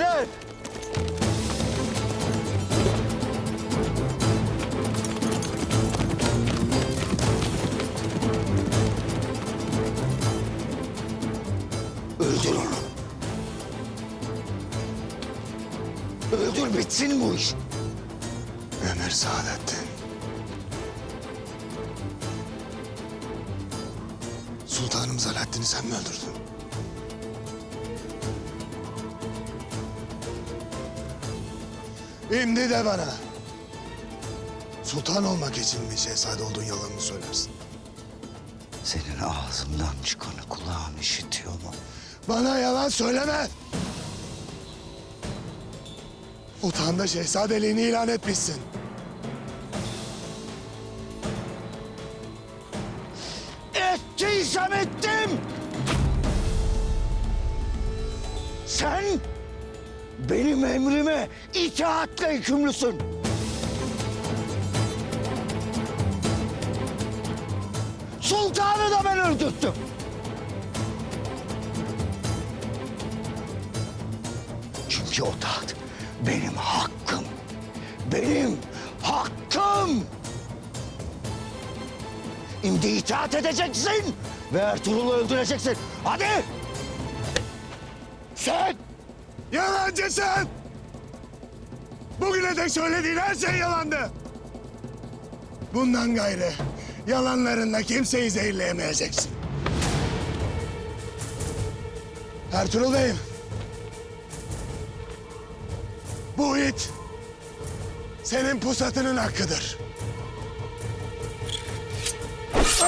Beyler! Öldür onu. Öldür bitsin bu iş. Ömer Saadettin. Sultanım Alaaddin'i sen mi öldürdün? Şimdi de bana. Sultan olmak için mi şehzade olduğun yalanını söylersin? Senin ağzından çıkanı kulağın işitiyor mu? Bana yalan söyleme. Utağında şehzadeliğini ilan etmişsin. Ettiysem ettim. Sen benim emrime itaatle yükümlüsün. Sultanı da ben öldürttüm. Çünkü o taht benim hakkım. Benim hakkım. Şimdi itaat edeceksin ve Ertuğrul'u öldüreceksin. Hadi! Sen yalancı sen. Bugüne dek söylediğin her şey yalandı. Bundan gayrı yalanlarınla kimseyi zehirleyemeyeceksin. Ertuğrul Bey'im. Bu it senin pusatının hakkıdır. Sus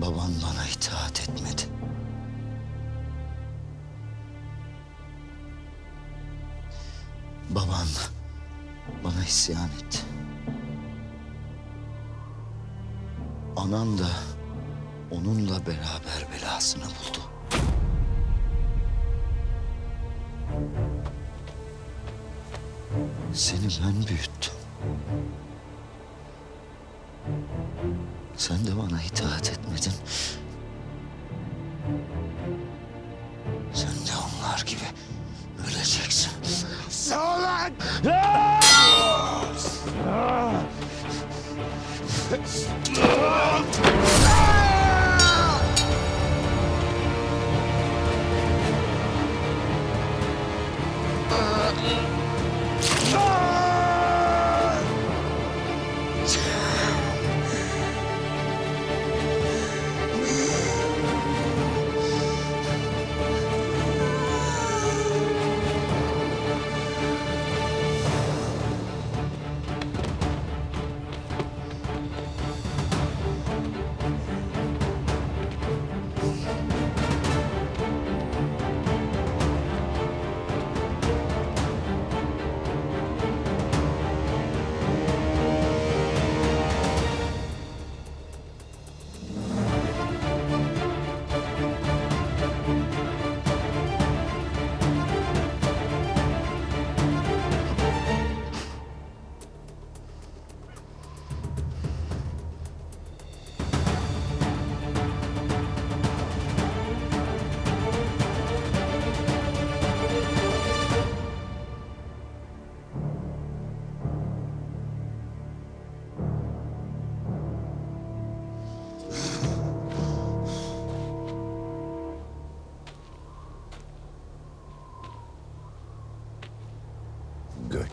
Baban bana itaat etmedi. Baban bana isyan etti. Anan da onunla beraber belasını buldu. Seni ben büyüttüm. Sen de bana itaat etmedin. Sen de onlar gibi öleceksin. Sağ ol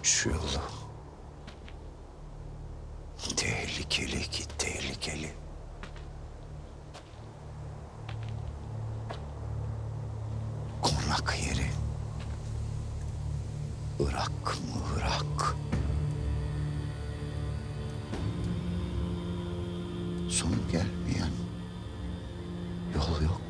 Göç yolu. Tehlikeli ki tehlikeli. Konak yeri. Irak mı Irak? Sonu gelmeyen yol yok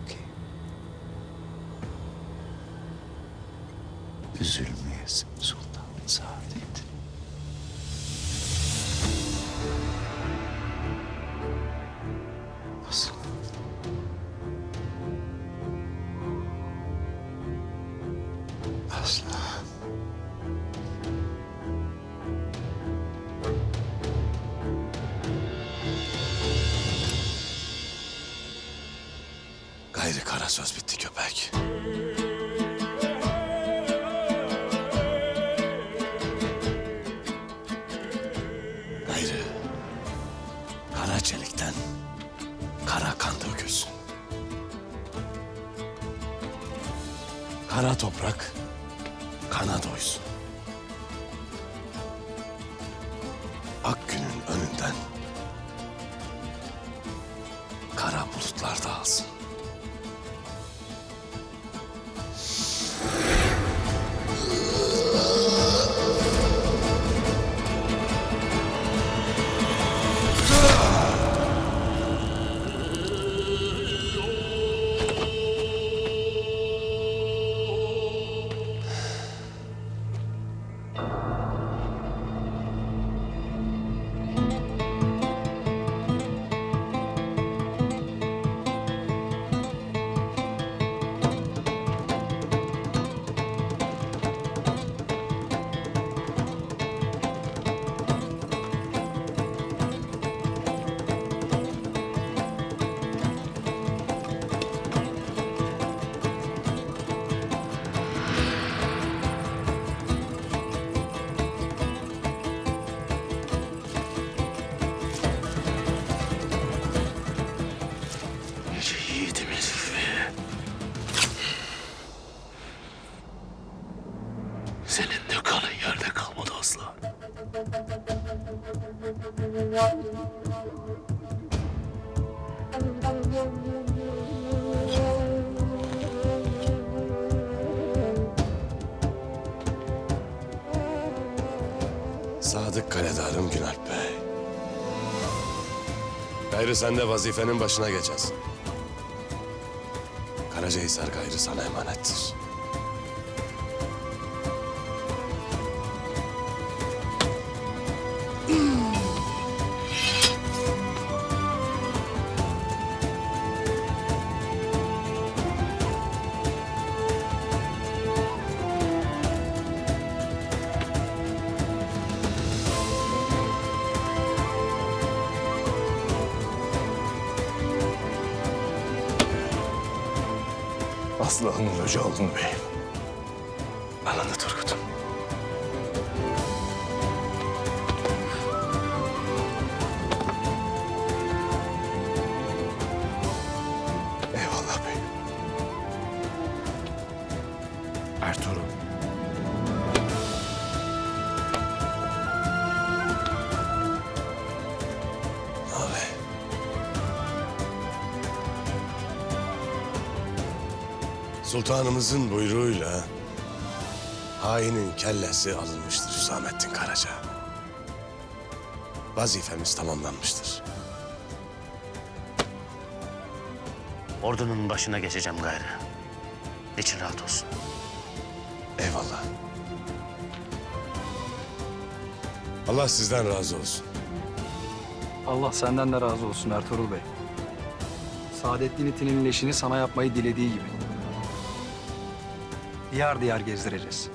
Gayrı kara söz bitti köpek. Gayrı kara çelikten kara kan dökülsün. Kara toprak kana doysun. Ak günün önünden kara bulutlar dağılsın. Sadık Kaledarım Günalp Bey. Gayrı sen de vazifenin başına geçersin. Karacahisar gayrı sana emanettir. Aslanın hoca oldun beyim. Alındı Turgut'um. Eyvallah beyim. Ertuğrul. Sultanımızın buyruğuyla hainin kellesi alınmıştır Hüsamettin Karaca. Vazifemiz tamamlanmıştır. Ordunun başına geçeceğim gayrı. İçin rahat olsun. Eyvallah. Allah sizden razı olsun. Allah senden de razı olsun Ertuğrul Bey. Saadettin itinin leşini sana yapmayı dilediği gibi. Diyar diyar gezdireceğiz.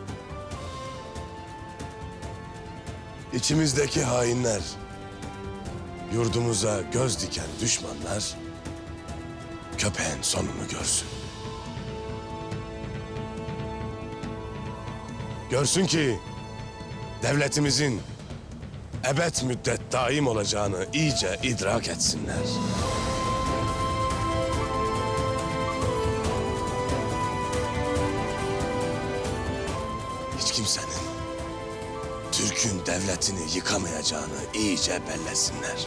İçimizdeki hainler, yurdumuza göz diken düşmanlar köpeğin sonunu görsün. Görsün ki devletimizin ebed müddet daim olacağını iyice idrak etsinler. Kimsenin Türk'ün devletini yıkamayacağını iyice bellesinler.